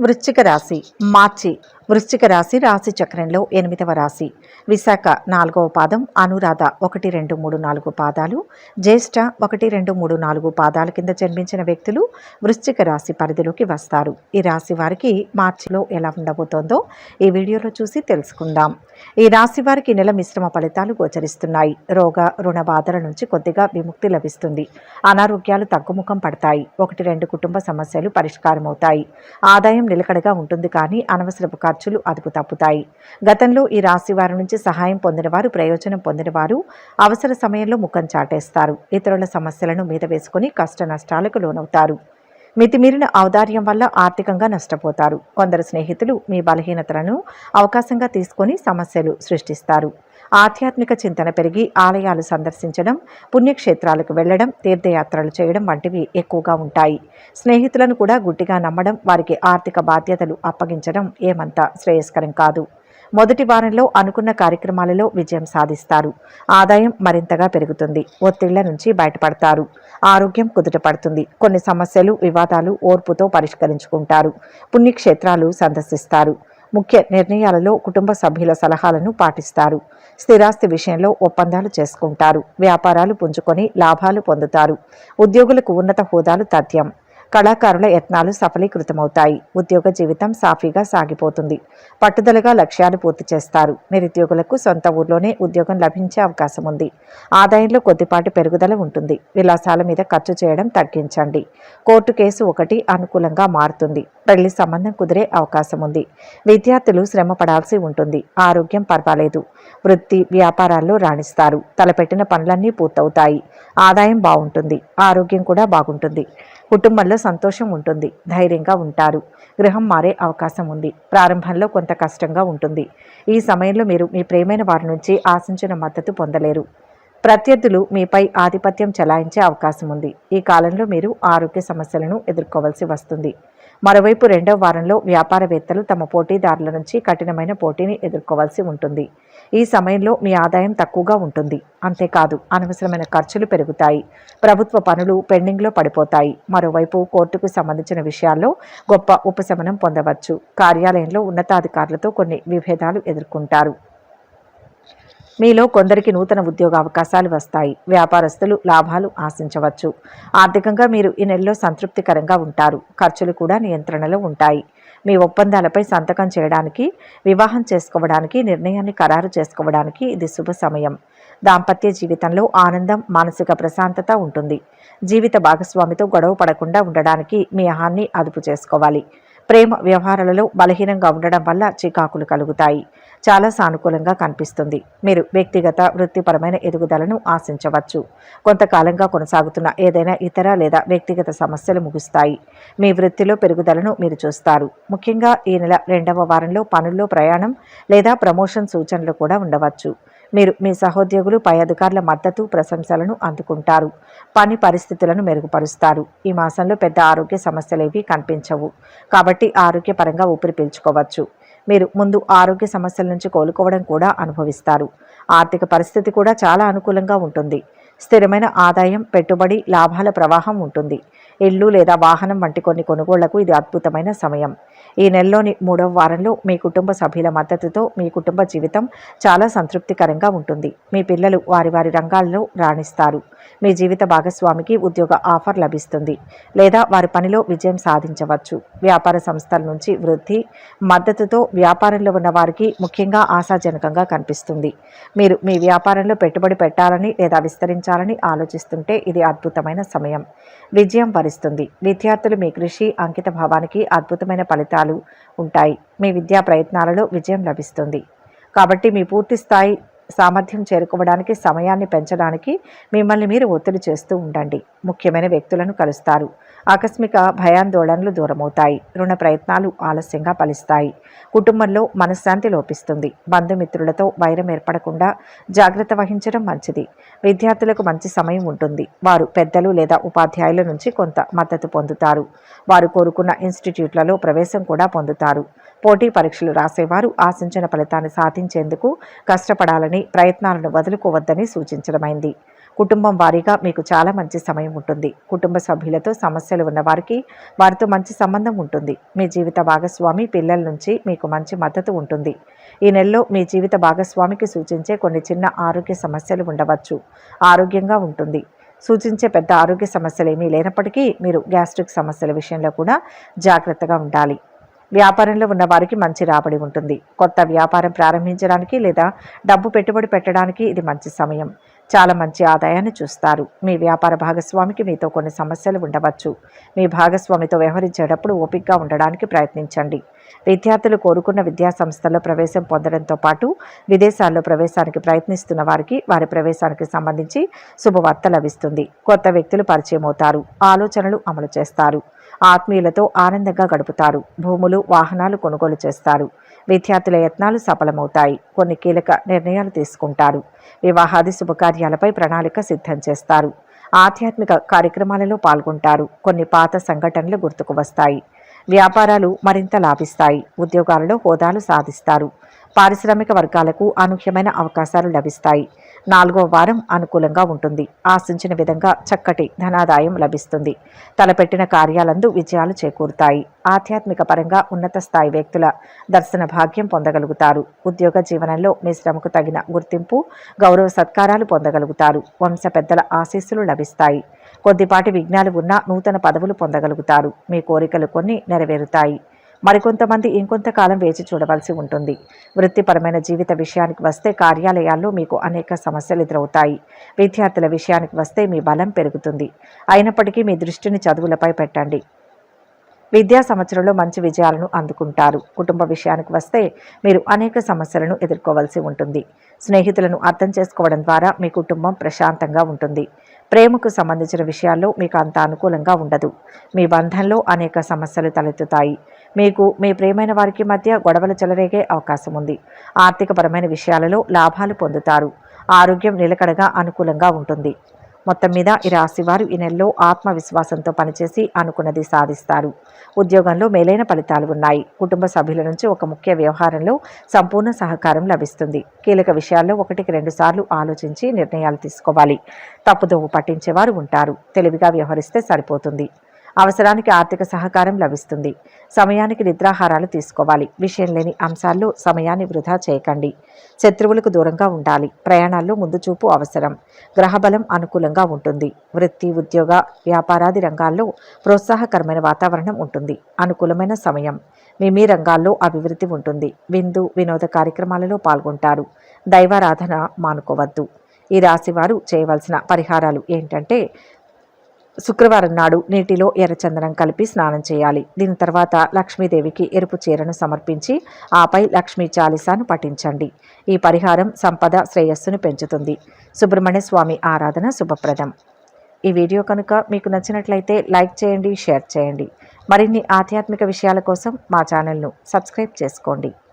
వృశ్చిక రాశి మార్చి వృశ్చిక రాశి రాశి చక్రంలో ఎనిమిదవ రాశి. విశాఖ నాలుగవ పాదం అనురాధ ఒకటి రెండు మూడు నాలుగు పాదాలు జ్యేష్ఠ ఒకటి రెండు మూడు నాలుగు పాదాల కింద జన్మించిన వ్యక్తులు వృశ్చిక రాశి పరిధిలోకి వస్తారు. ఈ రాశి వారికి మార్చిలో ఎలా ఉండబోతోందో ఈ వీడియోలో చూసి తెలుసుకుందాం. ఈ రాశి వారికి నెల మిశ్రమ ఫలితాలు గోచరిస్తున్నాయి. రోగ రుణ బాధల నుంచి కొద్దిగా విముక్తి లభిస్తుంది. అనారోగ్యాలు తగ్గుముఖం పడతాయి. ఒకటి రెండు కుటుంబ సమస్యలు పరిష్కారమవుతాయి. ఆదాయం నిలకడగా ఉంటుంది కానీ అనవసరపు ఖర్చులు అదుపు తప్పుతాయి. గతంలో ఈ రాశి వారి నుంచి సహాయం పొందినవారు ప్రయోజనం పొందినవారు అవసర సమయంలో ముఖం చాటేస్తారు. ఇతరుల సమస్యలను మీద వేసుకుని కష్ట నష్టాలకు లోనవుతారు. మితిమీరిన ఔదార్యం వల్ల ఆర్థికంగా నష్టపోతారు. కొందరు స్నేహితులు మీ బలహీనతలను అవకాశంగా తీసుకొని సమస్యలు సృష్టిస్తారు. ఆధ్యాత్మిక చింతన పెరిగి ఆలయాలు సందర్శించడం పుణ్యక్షేత్రాలకు వెళ్ళడం తీర్థయాత్రలు చేయడం వంటివి ఎక్కువగా ఉంటాయి. స్నేహితులను కూడా గుడ్డిగా నమ్మడం వారికి ఆర్థిక బాధ్యతలు అప్పగించడం ఏమంత శ్రేయస్కరం కాదు. మొదటి వారంలో అనుకున్న కార్యక్రమాలలో విజయం సాధిస్తారు. ఆదాయం మరింతగా పెరుగుతుంది. ఒత్తిళ్ళ నుంచి బయటపడతారు. ఆరోగ్యం కుదుటపడుతుంది. కొన్ని సమస్యలు వివాదాలు ఓర్పుతో పరిష్కరించుకుంటారు. పుణ్యక్షేత్రాలు సందర్శిస్తారు. ముఖ్య నిర్ణయాలలో కుటుంబ సభ్యుల సలహాలను పాటిస్తారు. స్థిరాస్తి విషయంలో ఒప్పందాలు చేసుకుంటారు. వ్యాపారాలు పుంజుకొని లాభాలు పొందుతారు. ఉద్యోగులకు ఉన్నత హోదాలు తథ్యం. కళాకారుల యత్నాలు సఫలీకృతమవుతాయి. ఉద్యోగ జీవితం సాఫీగా సాగిపోతుంది. పట్టుదలగా లక్ష్యాలు పూర్తి చేస్తారు. నిరుద్యోగులకు సొంత ఊర్లోనే ఉద్యోగం లభించే అవకాశం ఉంది. ఆదాయంలో కొద్దిపాటి పెరుగుదల ఉంటుంది. విలాసాల మీద ఖర్చు చేయడం తగ్గించండి. కోర్టు కేసు ఒకటి అనుకూలంగా మారుతుంది. పెళ్ళి సంబంధం కుదిరే అవకాశం ఉంది. విద్యార్థులు శ్రమ పడాల్సి ఉంటుంది. ఆరోగ్యం పర్వాలేదు. వృత్తి వ్యాపారాల్లో రాణిస్తారు. తలపెట్టిన పనులన్నీ పూర్తవుతాయి. ఆదాయం బాగుంటుంది. ఆరోగ్యం కూడా బాగుంటుంది. కుటుంబంలో సంతోషం ఉంటుంది ధైర్యంగా ఉంటారు. గృహం మారే అవకాశం ఉంది. ప్రారంభంలో కొంత కష్టంగా ఉంటుంది. ఈ సమయంలో మీరు మీ ప్రేమైన వారి నుంచి ఆశించిన మద్దతు పొందలేరు. ప్రత్యర్థులు మీపై ఆధిపత్యం చెలాయించే అవకాశం ఉంది. ఈ కాలంలో మీరు ఆరోగ్య సమస్యలను ఎదుర్కోవాల్సి వస్తుంది. మరోవైపు రెండవ వారంలో వ్యాపారవేత్తలు తమ పోటీదారుల నుంచి కఠినమైన పోటీని ఎదుర్కోవాల్సి ఉంటుంది. ఈ సమయంలో మీ ఆదాయం తక్కువగా ఉంటుంది. అంతేకాదు అనవసరమైన ఖర్చులు పెరుగుతాయి. ప్రభుత్వ పనులు పెండింగ్లో పడిపోతాయి. మరోవైపు కోర్టుకు సంబంధించిన విషయాల్లో గొప్ప ఉపశమనం పొందవచ్చు. కార్యాలయంలో ఉన్నతాధికారులతో కొన్ని విభేదాలు ఎదుర్కొంటారు. మీలో కొందరికి నూతన ఉద్యోగ అవకాశాలు వస్తాయి. వ్యాపారస్తులు లాభాలు ఆశించవచ్చు. ఆర్థికంగా మీరు ఈ నెలలో సంతృప్తికరంగా ఉంటారు. ఖర్చులు కూడా నియంత్రణలో ఉంటాయి. మీ ఒప్పందాలపై సంతకం చేయడానికి వివాహం చేసుకోవడానికి నిర్ణయాన్ని ఖరారు చేసుకోవడానికి ఇది శుభ సమయం. దాంపత్య జీవితంలో ఆనందం మానసిక ప్రశాంతత ఉంటుంది. జీవిత భాగస్వామితో గొడవ పడకుండా ఉండడానికి మీ అహాన్ని అదుపు చేసుకోవాలి. ప్రేమ వ్యవహారాలలో బలహీనంగా ఉండడం వల్ల చికాకులు కలుగుతాయి. చాలా సానుకూలంగా కనిపిస్తుంది. మీరు వ్యక్తిగత వృత్తిపరమైన ఎదుగుదలను ఆశించవచ్చు. కొంతకాలంగా కొనసాగుతున్న ఏదైనా ఇతర లేదా వ్యక్తిగత సమస్యలు ముగుస్తాయి. మీ వృత్తిలో పెరుగుదలను మీరు చూస్తారు. ముఖ్యంగా ఈ నెల రెండవ వారంలో పనుల్లో ప్రయాణం లేదా ప్రమోషన్ సూచనలు కూడా ఉండవచ్చు. మీరు మీ సహోద్యోగులు పై అధికారుల మద్దతు ప్రశంసలను అందుకుంటారు. పని పరిస్థితులను మెరుగుపరుస్తారు. ఈ మాసంలో పెద్ద ఆరోగ్య సమస్యలేవి కనిపించవు. కాబట్టి ఆరోగ్యపరంగా ఊపిరి పీల్చుకోవచ్చు. మీరు ముందు ఆరోగ్య సమస్యల నుంచి కోలుకోవడం కూడా అనుభవిస్తారు. ఆర్థిక పరిస్థితి కూడా చాలా అనుకూలంగా ఉంటుంది. స్థిరమైన ఆదాయం పెట్టుబడి లాభాల ప్రవాహం ఉంటుంది. ఇల్లు లేదా వాహనం వంటి కొన్ని కొనుగోళ్ళకు ఇది అద్భుతమైన సమయం. ఈ నెలలోని మూడవ వారంలో మీ కుటుంబ సభ్యుల మద్దతుతో మీ కుటుంబ జీవితం చాలా సంతృప్తికరంగా ఉంటుంది. మీ పిల్లలు వారి వారి రంగాల్లో రాణిస్తారు. మీ జీవిత భాగస్వామికి ఉద్యోగ ఆఫర్ లభిస్తుంది. లేదా వారి పనిలో విజయం సాధించవచ్చు. వ్యాపార సంస్థల నుంచి వృద్ధి మద్దతుతో వ్యాపారంలో ఉన్న వారికి ముఖ్యంగా ఆశాజనకంగా కనిపిస్తుంది. మీరు మీ వ్యాపారంలో పెట్టుబడి పెట్టాలని లేదా విస్తరించాలని ఆలోచిస్తుంటే ఇది అద్భుతమైన సమయం. విజయం వరిస్తుంది. విద్యార్థులు మీ కృషి అంకిత భావానికి అద్భుతమైన ఫలితం ఫలితాలు ఉంటాయి. మీ విద్యా ప్రయత్నాలలో విజయం లభిస్తుంది. కాబట్టి మీ పూర్తి స్థాయి సామర్థ్యం చేరుకోవడానికి సమయాన్ని పెంచడానికి మిమ్మల్ని మీరు ఒత్తిడి చేస్తూ ఉండండి. ముఖ్యమైన వ్యక్తులను కలుస్తారు. ఆకస్మిక భయాందోళనలు దూరమవుతాయి. రుణ ప్రయత్నాలు ఆలస్యంగా ఫలిస్తాయి. కుటుంబంలో మనశ్శాంతి లోపిస్తుంది. బంధుమిత్రులతో వైరం ఏర్పడకుండా జాగ్రత్త వహించడం మంచిది. విద్యార్థులకు మంచి సమయం ఉంటుంది. వారు పెద్దలు లేదా ఉపాధ్యాయుల నుంచి కొంత మద్దతు పొందుతారు. వారు కోరుకున్న ఇన్స్టిట్యూట్లలో ప్రవేశం కూడా పొందుతారు. పోటీ పరీక్షలు రాసేవారు ఆశించిన ఫలితాన్ని సాధించేందుకు కష్టపడాలని ప్రయత్నాలను వదులుకోవద్దని సూచించడమైంది. కుటుంబం వారీగా మీకు చాలా మంచి సమయం ఉంటుంది. కుటుంబ సభ్యులతో సమస్యలు ఉన్న వారికి వారితో మంచి సంబంధం ఉంటుంది. మీ జీవిత భాగస్వామి పిల్లల నుంచి మీకు మంచి మద్దతు ఉంటుంది. ఈ నెలలో మీ జీవిత భాగస్వామికి సూచించే కొన్ని చిన్న ఆరోగ్య సమస్యలు ఉండవచ్చు. ఆరోగ్యంగా ఉంటుంది. సూచించే పెద్ద ఆరోగ్య సమస్యలు ఏమీ లేనప్పటికీ మీరు గ్యాస్ట్రిక్ సమస్యల విషయంలో కూడా జాగ్రత్తగా ఉండాలి. వ్యాపారంలో ఉన్న వారికి మంచి రాబడి ఉంటుంది. కొత్త వ్యాపారం ప్రారంభించడానికి లేదా డబ్బు పెట్టుబడి పెట్టడానికి ఇది మంచి సమయం. చాలా మంచి ఆదాయాన్ని చూస్తారు. మీ వ్యాపార భాగస్వామికి మీతో కొన్ని సమస్యలు ఉండవచ్చు. మీ భాగస్వామితో వ్యవహరించేటప్పుడు ఓపికగా ఉండడానికి ప్రయత్నించండి. విద్యార్థులు కోరుకున్న విద్యా సంస్థల్లో ప్రవేశం పొందడంతో పాటు విదేశాల్లో ప్రవేశానికి ప్రయత్నిస్తున్న వారికి వారి ప్రవేశానికి సంబంధించి శుభవార్త లభిస్తుంది. కొత్త వ్యక్తులు పరిచయం అవుతారు. ఆలోచనలు అమలు చేస్తారు. ఆత్మీయులతో ఆనందంగా గడుపుతారు. భూములు వాహనాలు కొనుగోలు చేస్తారు. విద్యార్థుల యత్నాలు సఫలమవుతాయి. కొన్ని కీలక నిర్ణయాలు తీసుకుంటారు. వివాహాది శుభకార్యాలపై ప్రణాళిక సిద్ధం చేస్తారు. ఆధ్యాత్మిక కార్యక్రమాలలో పాల్గొంటారు. కొన్ని పాత సంఘటనలు గుర్తుకు వస్తాయి. వ్యాపారాలు మరింత లాభిస్తాయి. ఉద్యోగాలలో హోదాలు సాధిస్తారు. పారిశ్రామిక వర్గాలకు అనూహ్యమైన అవకాశాలు లభిస్తాయి. నాలుగో వారం అనుకూలంగా ఉంటుంది. ఆశించిన విధంగా చక్కటి ధనాదాయం లభిస్తుంది. తలపెట్టిన కార్యాలందు విజయాలు చేకూరుతాయి. ఆధ్యాత్మిక పరంగా ఉన్నత స్థాయి వ్యక్తుల దర్శన భాగ్యం పొందగలుగుతారు. ఉద్యోగ జీవనంలో మీ శ్రమకు తగిన గుర్తింపు గౌరవ సత్కారాలు పొందగలుగుతారు. వంశ పెద్దల ఆశీస్సులు లభిస్తాయి. కొద్దిపాటి విఘ్నాలు ఉన్నా నూతన పదవులు పొందగలుగుతారు. మీ కోరికలు కొన్ని నెరవేరుతాయి. మరికొంతమంది ఇంకొంతకాలం వేచి చూడవలసి ఉంటుంది. వృత్తిపరమైన జీవిత విషయానికి వస్తే కార్యాలయాల్లో మీకు అనేక సమస్యలు ఎదురవుతాయి. విద్యార్థుల విషయానికి వస్తే మీ బలం పెరుగుతుంది. అయినప్పటికీ మీ దృష్టిని చదువులపై పెట్టండి. విద్యా సంవత్సరంలో మంచి విజయాలను అందుకుంటారు. కుటుంబ విషయానికి వస్తే మీరు అనేక సమస్యలను ఎదుర్కోవాల్సి ఉంటుంది. స్నేహితులను అర్థం చేసుకోవడం ద్వారా మీ కుటుంబం ప్రశాంతంగా ఉంటుంది. ప్రేమకు సంబంధించిన విషయాల్లో మీకు అంత అనుకూలంగా ఉండదు. మీ బంధంలో అనేక సమస్యలు తలెత్తుతాయి. మీకు మీ ప్రేమైన వారికి మధ్య గొడవలు చెలరేగే అవకాశం ఉంది. ఆర్థికపరమైన విషయాలలో లాభాలు పొందుతారు. ఆరోగ్యం నిలకడగా అనుకూలంగా ఉంటుంది. మొత్తం మీద ఈ రాశివారు ఈ నెలలో ఆత్మవిశ్వాసంతో పనిచేసి అనుకున్నది సాధిస్తారు. ఉద్యోగంలో మేలైన ఫలితాలు ఉన్నాయి. కుటుంబ సభ్యుల నుంచి ఒక ముఖ్య వ్యవహారంలో సంపూర్ణ సహకారం లభిస్తుంది. కీలక విషయాల్లో ఒకటికి రెండు సార్లు ఆలోచించి నిర్ణయాలు తీసుకోవాలి. తప్పుదోవ పట్టించేవారు ఉంటారు. తెలివిగా వ్యవహరిస్తే సరిపోతుంది. అవసరానికి ఆర్థిక సహకారం లభిస్తుంది. సమయానికి నిద్రాహారాలు తీసుకోవాలి. విషయం లేని అంశాల్లో సమయాన్ని వృధా చేయకండి. శత్రువులకు దూరంగా ఉండాలి. ప్రయాణాల్లో ముందు చూపు అవసరం. గ్రహబలం అనుకూలంగా ఉంటుంది. వృత్తి ఉద్యోగ వ్యాపారాది రంగాల్లో ప్రోత్సాహకరమైన వాతావరణం ఉంటుంది. అనుకూలమైన సమయం. మీ మీ రంగాల్లో అభివృద్ధి ఉంటుంది. విందు వినోద కార్యక్రమాలలో పాల్గొంటారు. దైవారాధన మానుకోవద్దు. ఈ రాశి వారు చేయవలసిన పరిహారాలు ఏంటంటే శుక్రవారం నాడు నీటిలో ఎర్రచందనం కలిపి స్నానం చేయాలి. దీని తర్వాత లక్ష్మీదేవికి ఎరుపు చీరను సమర్పించి ఆపై లక్ష్మీ చాలీసాను పఠించండి. ఈ పరిహారం సంపద శ్రేయస్సును పెంచుతుంది. సుబ్రహ్మణ్య స్వామి ఆరాధన శుభప్రదం. ఈ వీడియో కనుక మీకు నచ్చినట్లయితే లైక్ చేయండి షేర్ చేయండి. మరిన్ని ఆధ్యాత్మిక విషయాల కోసం మా ఛానల్ను సబ్స్క్రైబ్ చేసుకోండి.